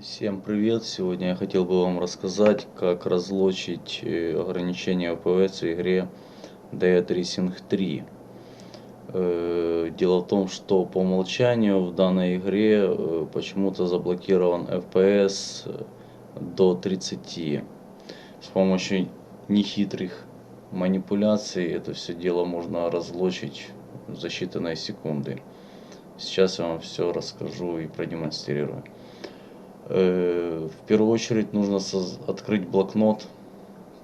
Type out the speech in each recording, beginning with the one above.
Всем привет! Сегодня я хотел бы вам рассказать, как разлочить э, ограничение ОПВС в игре Dead Racing 3. Э, дело в том, что по умолчанию в данной игре э, почему-то заблокирован FPS до 30. С помощью нехитрых манипуляций это все дело можно разлочить за считанные секунды. Сейчас я вам все расскажу и продемонстрирую. Э, в первую очередь нужно открыть блокнот.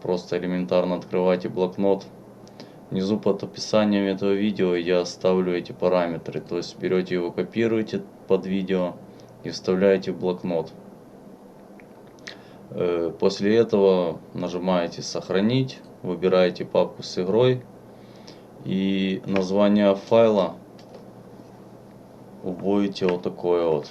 Просто элементарно открывайте блокнот. Внизу под описанием этого видео я оставлю эти параметры. То есть берете его, копируете под видео и вставляете в блокнот. Э, после этого нажимаете сохранить, выбираете папку с игрой и название файла вводите вот такое вот.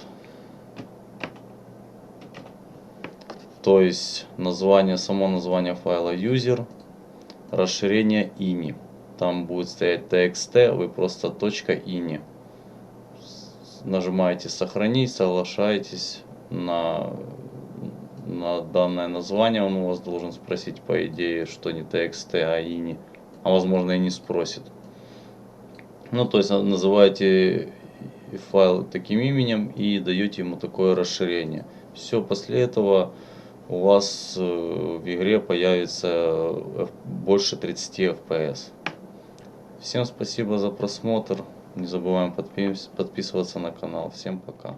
То есть название, само название файла user, расширение ini. Там будет стоять txt, вы просто .ini. Нажимаете сохранить, соглашаетесь на, на данное название. Он у вас должен спросить по идее, что не txt, а ini. А возможно и не спросит. Ну, то есть называете файл таким именем и даете ему такое расширение. Все, после этого у вас э, в игре появится э, больше 30 FPS. Всем спасибо за просмотр. Не забываем подписываться на канал. Всем пока.